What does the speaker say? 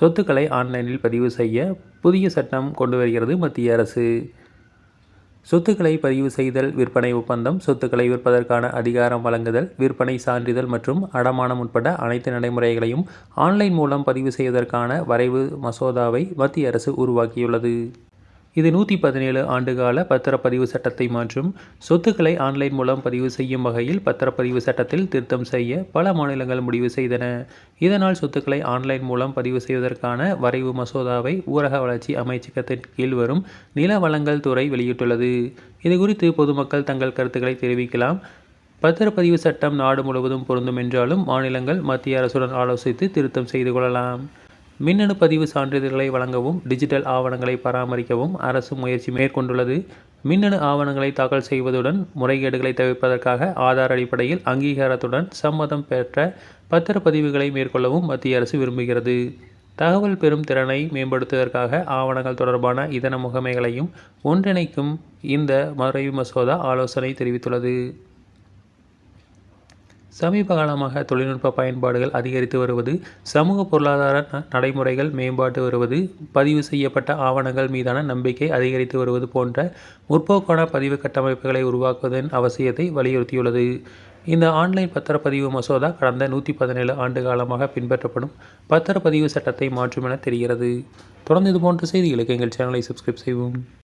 சொத்துக்களை ஆன்லைனில் பதிவு செய்ய புதிய சட்டம் கொண்டு வருகிறது மத்திய அரசு. சொத்துக்களை பதிவு செய்தல் விற்பனை ஒப்பந்தம் சொத்துக்களை விற்பதற்கான அதிகாரம் வழங்குதல் விற்பனை சான்றிதழ் மற்றும் அடமானம் உட்பட அனைத்து நடைமுறைகளையும் ஆன்லைன் மூலம் பதிவு செய்வதற்கான வரைவு மசோதாவை மத்திய அரசு உருவாக்கியுள்ளது. இது நூற்றி பதினேழு ஆண்டுகால பத்திரப்பதிவு சட்டத்தை மாற்றும். சொத்துக்களை ஆன்லைன் மூலம் பதிவு செய்யும் வகையில் பத்திரப்பதிவு சட்டத்தில் திருத்தம் செய்ய பல மாநிலங்கள் முடிவு செய்தன. இதனால் சொத்துக்களை ஆன்லைன் மூலம் பதிவு செய்வதற்கான வரைவு மசோதாவை ஊரக வளர்ச்சி அமைச்சகத்தின் கீழ் வரும் நில வளங்கள் துறை வெளியிட்டுள்ளது. இதுகுறித்து பொதுமக்கள் தங்கள் கருத்துக்களை தெரிவிக்கலாம். பத்திரப்பதிவு சட்டம் நாடு முழுவதும் பொருந்தும் என்றாலும் மாநிலங்கள் மத்திய அரசுடன் ஆலோசித்து திருத்தம் செய்து கொள்ளலாம். மின்னணு பதிவு சான்றிதழ்களை வழங்கவும் டிஜிட்டல் ஆவணங்களை பராமரிக்கவும் அரசு முயற்சி மேற்கொண்டுள்ளது. மின்னணு ஆவணங்களை தாக்கல் செய்வதுடன் முறைகேடுகளை தவிர்ப்பதற்காக ஆதார் அடிப்படையில் அங்கீகாரத்துடன் சம்மதம் பெற்ற பத்திரப்பதிவுகளை மேற்கொள்ளவும் மத்திய அரசு விரும்புகிறது. தகவல் பெறும் திறனை மேம்படுத்துவதற்காக ஆவணங்கள் தொடர்பான இதர முகமைகளையும் ஒன்றிணைக்கும் இந்த மறைவு மசோதா ஆலோசனை தெரிவித்துள்ளது. சமீப காலமாக தொழில்நுட்ப பயன்பாடுகள் அதிகரித்து வருவது சமூக பொருளாதார நடைமுறைகள் மேம்பாட்டு வருவது பதிவு செய்யப்பட்ட ஆவணங்கள் மீதான நம்பிக்கை அதிகரித்து வருவது போன்ற முற்போக்கான பதிவு கட்டமைப்புகளை உருவாக்குவதன் அவசியத்தை வலியுறுத்தியுள்ளது. இந்த ஆன்லைன் பத்திரப்பதிவு மசோதா கடந்த நூற்றி பதினேழு ஆண்டு காலமாக பின்பற்றப்படும் பத்திரப்பதிவு சட்டத்தை மாற்றும் என தெரிகிறது. தொடர்ந்து இதுபோன்ற செய்திகளுக்கு எங்கள் சேனலை சப்ஸ்கிரைப் செய்வோம்